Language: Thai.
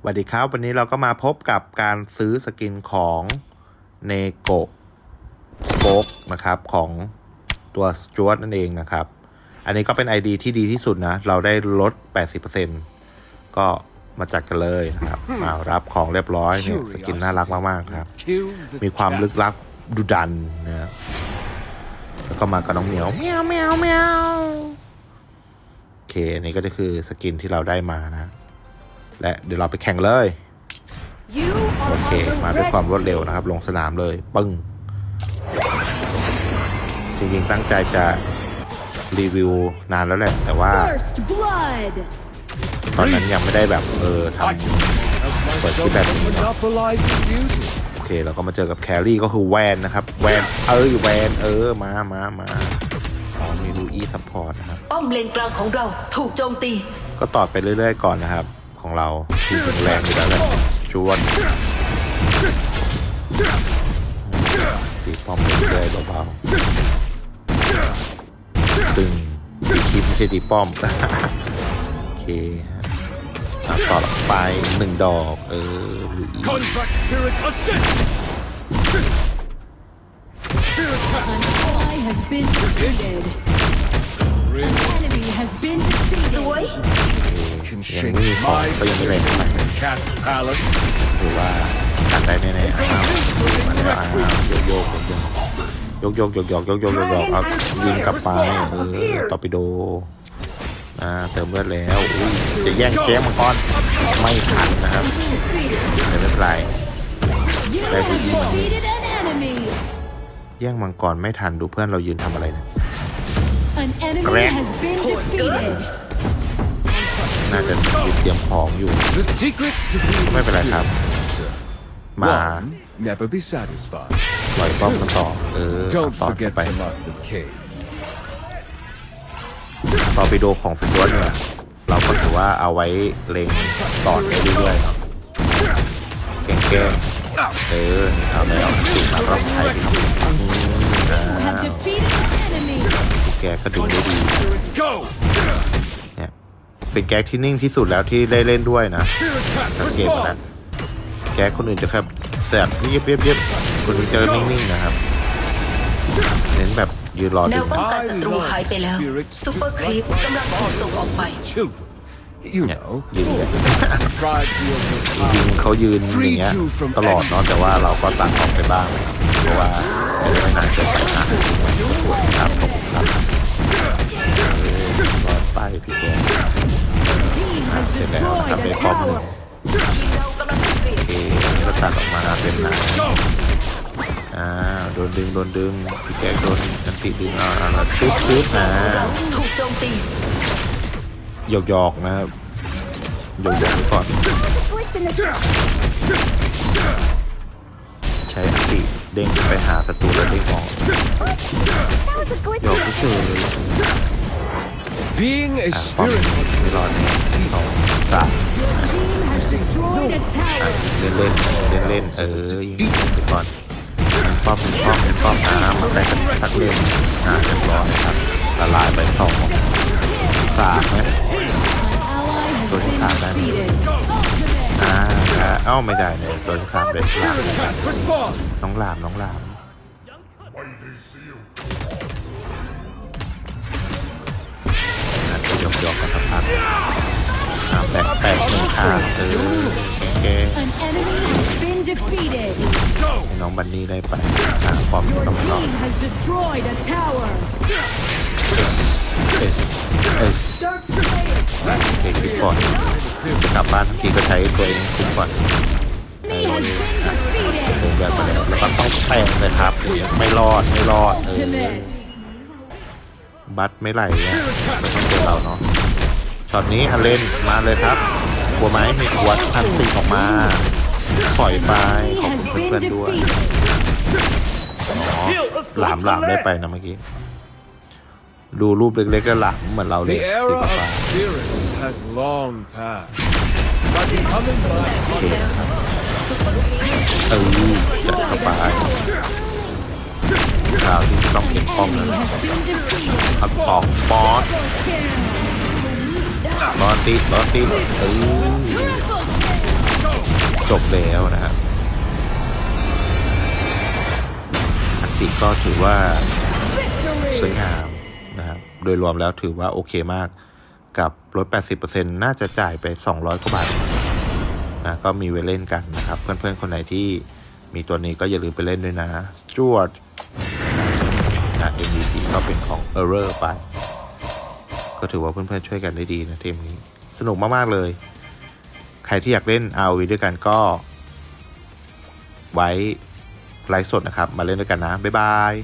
สวัสดีครับ วันนี้เราก็มาพบกับการซื้อสกินของเนโกะสโ k กนะครับของตัวสจวตนั่นเองนะครับ อันนี้ก็เป็น ID ที่ดีที่สุดนะ เราได้ลด 80%ก็มาจัดกันเลยนะครับมารับของเรียบร้อยเนี่ยสกินน่ารักมากๆครับ มีความลึกลับดุดันนะครับแล้วก็มากับน้องเหมียวเมียวเมียวเมียวโอเคอันนี้ก็จะคือสกินที่เราได้มานะ และเดี๋ยวเราไปแข่งเลย โอเค มาด้วยความรวดเร็วนะครับ ลงสนามเลย ปึ้ง จริงๆตั้งใจจะรีวิวนานแล้วแหละ แต่ว่า First blood. ตอนนั้นยังไม่ได้แบบ เออทำเปิดที่แบบนี้เนอะ monopolizing beauty. โอเคเราก็มาเจอกับแครี่ก็คือแวนนะครับ แวน เออแวน เออ มามามาอ๋อมีลูอี้ซัพพอร์ตนะครับ ป้อมเลนกลางของเราถูกโจมตี ก็ตอดไปเรื่อยๆก่อนนะครับ ของเราที่แข็งแรงอยู่แล้วแหละจวดตีป้อมเรื่อยๆเบาๆตึงตีคลิปไม่ใช่ตีป้อม โอเคฮะอะต่อไปหนึ่งดอกเออลูอี Contract spirit assist. Spirit pass. Ally has been defeated. Really Enemy has been สวย defeated. Can ยัง shake ไม่มีของ my ก็ยังไม่แรงเท่าไหร่ cat palace. ถือว่าตัดได้แน่ๆอ้าวมาแล้วอ้าวโยกโยกโยกโยกโยกโยกโยกโยกโยกโยกเอายิงกลับไปเออตอร์ปิโดอ่าเติมเลือดแล้วอุ้ยจะแย่งแก้มังกรไม่ทันนะครับแต่ไม่เป็นไร You Đây, have thì đi mà đi. defeated an enemy. แย่งมังกรไม่ทันดูเพื่อนเรายืนทำอะไรเนะ An enemy Correct. has been defeated. น่าจะยืนเตรียมของอยู่ The secret to being ไม่เป็นไรครับ มา One, never be satisfied. ปล่อยป้อมกันต่อ เออ Don't ต่อ forget ไป to lock the cave. ตอร์ปิโดของสจวตเนี่ยเราก็ถือว่าเอาไว้เล็งต่อไปเรื่อยๆเนาะแกล้งๆเออเอาแล้วเอาสิ่งมารับใช้ดิครับอืมอ่า You have defeated an enemy. แกก็ดึงได้ดี เป็นแก๊กที่นิ่งที่สุดแล้วที่ได้เล่นด้วยนะ Spirit pass สังเกตมาแล้วแก๊กคนอื่นจะแค่แบบเย็บเย็บเย็บคนอื่นจะนิ่งๆนะครับเน้นแบบยืนรอแนดึวงป้องกันศัตรูหายไปแล้วซุปเปอร์ครีปกำลังถูกส่งออกไป Children. You เนี่ย know, ยืนแบบ pride feels จริงๆเขายืนอย่างเงี้ยตลอดเนาะแต่ว่าเราก็ตัดออกไปบ้างนะครับเพราะว่าจะได้ไม่นานเกินไปนะสวยครับขอบคุณครับเออรอดไปพี่แก Team has เสร็จแล้วนะครับ destroyed ได้ a คอบหนึ่ง tower. ทีมเรากำลังถูกเปลี่ยนโอเคก็ตัดออกมาเป็นหนาอ่าโดนดึงโดนดึงพี่แกโดนกันติดึงอ่าอ่าชุบชุบนะถูกโจมตีหยอกหยอกนะครับหยอกหยอกก่อนใช้อันติเด้งไปหาศัตรูแล้วเด้งออกหยอกเฉย Being a อะป้อม spirit ไม่รอดแน่สองสาม Team has destroyed a อะ tower. เล่นเล่นเล่นเล่นเออยิงไปก่อนยิงป้อมยิงป้อมยิงป้อมอ่ามาได้กันสักเล่นอ่าเรียบร้อยครับละลายไปสองสามไหม Ally has Good been job, man. defeated. อ่าอ่าเอ้าไม่ได้เลยโดนสามเลยหลาม pass respond. น้องหลามน้องหลาม ยกยกกันสักพักอ่าแตกแตกหนึ่งข้างเออแก An enemy has been defeated. ให้น้องบันนี่ได้ไปหาความ Your ต้องรอด team has S เด็กที่ก่อนกลับบ้านทั้งทีก็ใช้ตัวเองคุ้มก่อน Enemy has been defeated. เดินแบบมาแล้วแล้วก็ต้องแตกเลยครับไม่รอดไม่รอดเออบัตไม่ไหลเนี่ยก็ต้องเจอเราเนาะ ช็อตนี้อเลนมาเลยครับกลัวไหมมีขวดพันตีออกมาสอยไป Enemy ขอบ has คุณ been เพื่อนๆด้วย defeated. อ๋อหลามหลามได้ไปนะเมื่อกี้ ดูรูปเล็กๆก็หลามเหมือนเราเลย The ตี era กับ of ปลา spirits has long passed. But becoming black โอเคนะครับเออจัดเข้าไปคราวที่ต้องเก็บป้อมแล้ว Enemy นะ has been defeated. ครับออกบอส Kill. บอสตีบอสตีเออจบแล้วนะครับอันติก็ถือว่าสวยงามนะครับ โดยรวมแล้วถือว่าโอเคมากกับลด 80%น่าจะจ่ายไป 200 กว่าบาทนะก็มีไว้เล่นกันนะครับ เพื่อนๆ คนไหนที่มีตัวนี้ก็อย่าลืมไปเล่นด้วยนะ Stuart นะ MVP ก็เป็นของ Error ไป ก็ถือว่าเพื่อนๆช่วยกันได้ดีนะเทมนี้ สนุกมากๆเลย ใครที่อยากเล่น RV ด้วยกันก็ ไว้ไลฟ์สดนะครับ มาเล่นด้วยกันนะ บ๊ายบาย